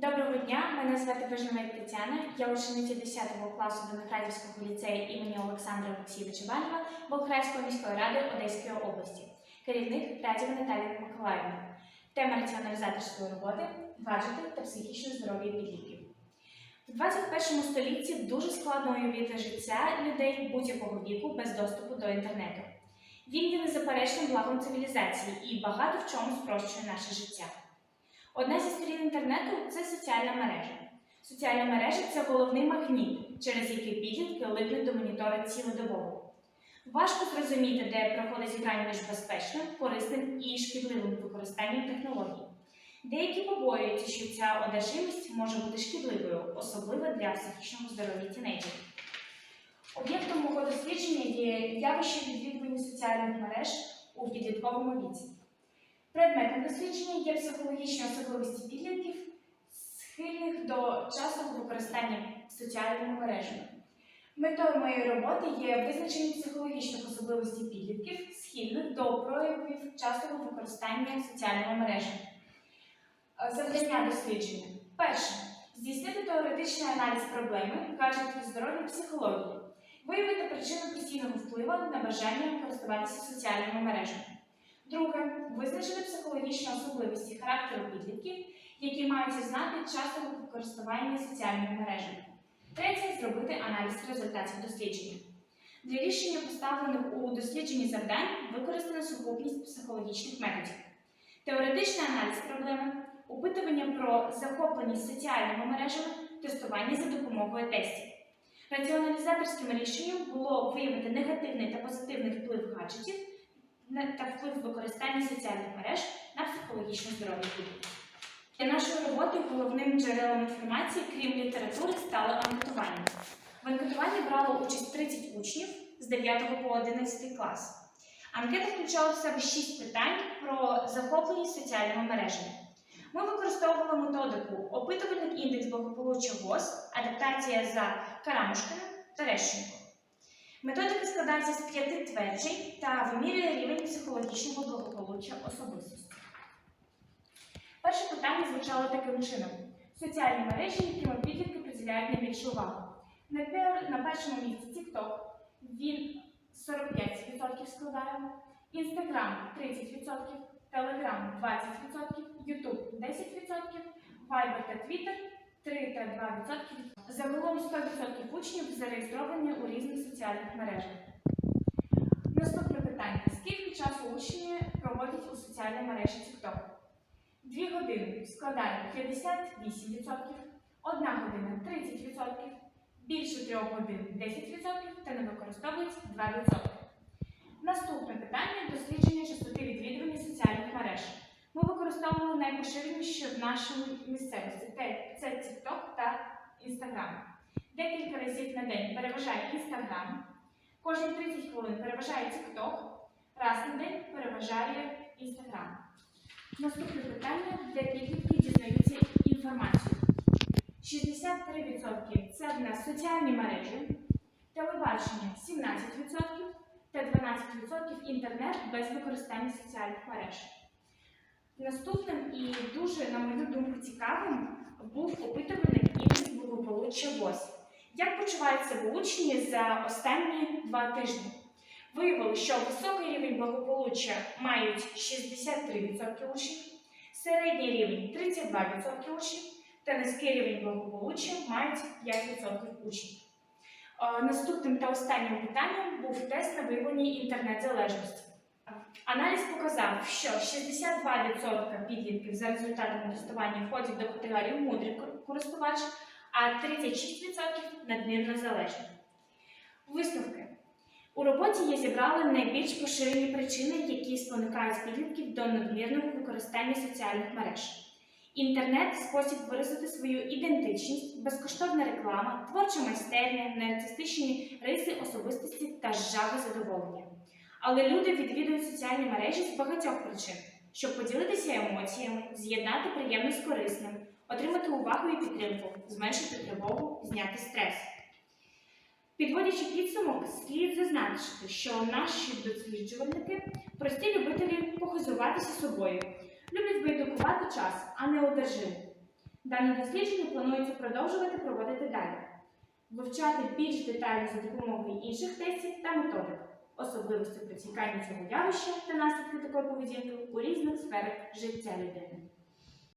Доброго дня, мене звати Бежневець Тетяна. Я учениця 10 класу Виноградівського ліцею імені Олександра Олексійовича Банова Волхрадської міської ради Одеської області, керівник Радіва Наталія Миколаївна. Тема раціоналізаторської роботи гаджети та психічне здоров'я підлітків. У 21 столітті дуже складно уявити життя людей будь-якого віку без доступу до інтернету. Він є незаперечним благом цивілізації і багато в чому спрощує наше життя. Одна зі сторін інтернету це соціальна мережа. Соціальна мережа це головний магніт, через який підлітки липнуть до монітора цілодобово. Важко зрозуміти, де проходить грань між безпечним, корисним і шкідливим використанням технологій. Деякі побоюються, що ця одержимість може бути шкідливою, особливо для психічного здоров'я тінейджерів. Об'єктом мого дослідження є явище відвідування соціальних мереж у підлітковому віці. Предметом дослідження є психологічні особливості підлітків, схильних до частого використання соціальними мережами. Метою моєї роботи є визначення психологічних особливостей підлітків, схильних до проявів частого використання соціальними мережами. Е, Завдання дослідження. Перше. Здійснити теоретичний аналіз проблеми, гаджетів здоров'я психології, виявити причину постійного впливу на бажання користуватися соціальними мережами. Друге, визначити психологічні особливості характеру підлітків, які мають знати часто користування соціальними мережами. Третє зробити аналіз результатів дослідження. Для рішення поставлених у дослідженні завдань використана сукупність психологічних методів. Теоретичний аналіз проблеми, опитування про захопленість соціальними мережами, тестування за допомогою тестів. Раціоналізаторським рішенням було виявити негативний та позитивний вплив гаджетів та вплив використання соціальних мереж на психологічне здоров'я підлітків. Для нашої роботи головним джерелом інформації, крім літератури, стало анкетування. В анкетуванні брало участь 30 учнів з 9 по 11 клас. Анкета включала в себе 6 питань про захопленість соціальними мережами. Ми використовували методику опитувальний індекс благополуччя ВОЗ, адаптація за Карамушкиним та Рещенко. Методика складається з п'яти тверджень та вимірює рівень психологічного благополуччя особистості. Перше питання звучало таким чином: соціальні мережі, якими підлітки приділяють найбільшу увагу. На, пер- на першому місці TikTok, він 45% складає, Instagram 30%, Telegram 20%, YouTube 10%, Viber та Twitter 3 та 2%. Загалом 100% учнів зареєстровані у різних соціальних мережах. Наступне питання: скільки часу учні проводять у соціальній мережі TikTok? Дві години складає 58%, одна година 30%, більше трьох годин 10% та не використовують 2%. Наступне питання дослідження частоти відвідування соціальних мереж. Ми використовували найпоширеніші в нашій місцевості. Це TikTok та Instagram. Декілька разів на день переважає Instagram, кожні 30 хвилин переважає TikTok, раз на день переважає Instagram. Наступне питання для підлітків дізнаються інформацію. 63% це в нас соціальні мережі, телебачення 17% та 12% інтернет без використання соціальних мереж. Наступним і дуже, на мою думку, цікавим був опитувальник індекс благополуччя ВОЗ. Як почувають себе учні за останні два тижні? Виявили, що високий рівень благополуччя мають 63% учнів, середній рівень 32% учнів та низький рівень благополуччя мають 5% учнів. Е, Наступним та останнім питанням був тест на виявлення інтернет-залежності. Аналіз показав, що 62% підлітків за результатами тестування входять до категорії мудрий користувач, а 36% надмірно залежний. Висновки. У роботі я зібрала найбільш поширені причини, які спонукають підлітків до надмірного використання соціальних мереж. Інтернет спосіб виразити свою ідентичність, безкоштовна реклама, творча майстерня, нарцистичні риси особистості та жаби задоволення. Але люди відвідують соціальні мережі з багатьох причин, щоб поділитися емоціями, з'єднати приємне з корисним, отримати увагу і підтримку, зменшити тривогу, зняти стрес. Підводячи підсумок, слід зазначити, що наші досліджувальники прості любителі похизуватися собою, люблять байдикувати час, а не одержиму. Дане дослідження планується продовжувати проводити далі, вивчати більш детально за допомогою інших тестів та методик, особливості протікання цього явища та наслідки такої поведінки у різних сферах життя людини.